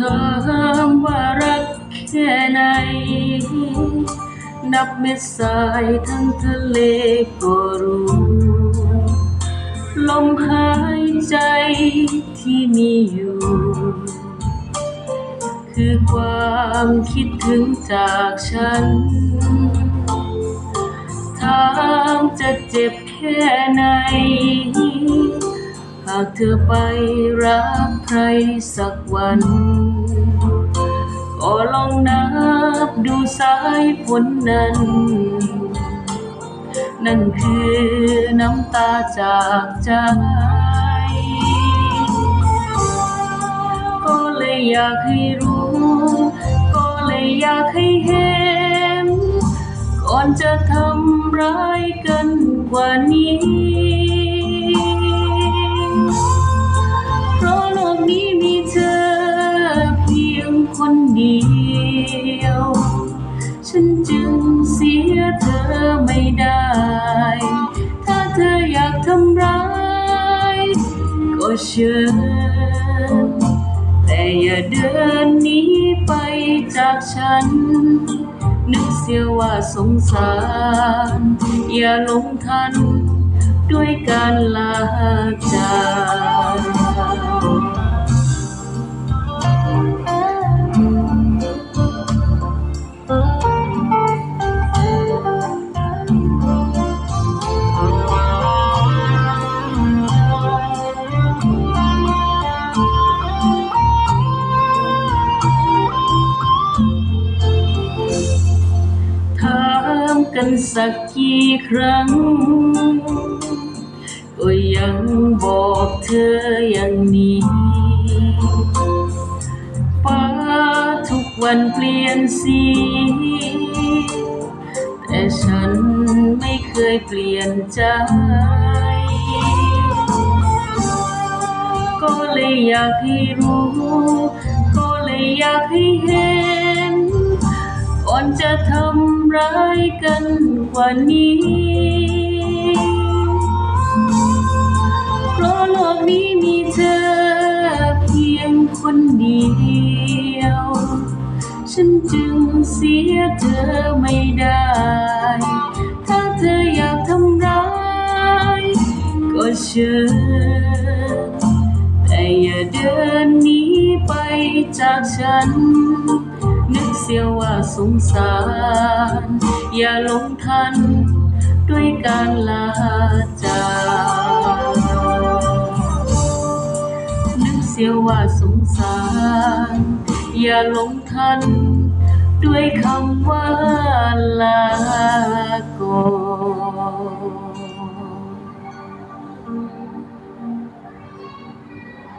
ถามว่ารักแค่ไหน นับเม็ดทรายทั้งทะเลก็รู้ ลมหายใจที่มีอยู่ คือความคิดถึงจากฉันถามจะเจ็บแค่ไหน หากเธอไปรักใครสักวัน ก็ลองนับดูสายฝนนั้น นั่นคือน้ำตาจากใจก็เลยอยากให้รู้ ก็เลยอยากให้เห็น ก่อนจะทำร้ายกันกว่านี้ ชิญ แต่อย่าเดินหนีไปจากฉัน นึกเสียว่าสงสาร อย่าหลงทันด้วยการลาจาก กันสักกี่ครั้ง ก็ยังบอกเธออย่างนี้ฟ้าทุกวันเปลี่ยนสี แต่ฉันไม่เคยเปลี่ยนใจ ก็เลยอยากให้รู้ ก็เลยอยากให้เห็น อนจะทำร้ายกันกว่านี้ เพราะโลกนี้มีเธอเพียงคนเดียว ฉันจึงเสียเธอไม่ได้ ถ้าเธออยากทำร้าย ก็เชิญแต่อย่าเดินหนีไปจากฉัน นึกเสียว่าสงสาร อย่าลงทันด้วยการลาจากนึกเสียว่าสงสาร อย่าลงทันด้วยคำว่าลาก่อน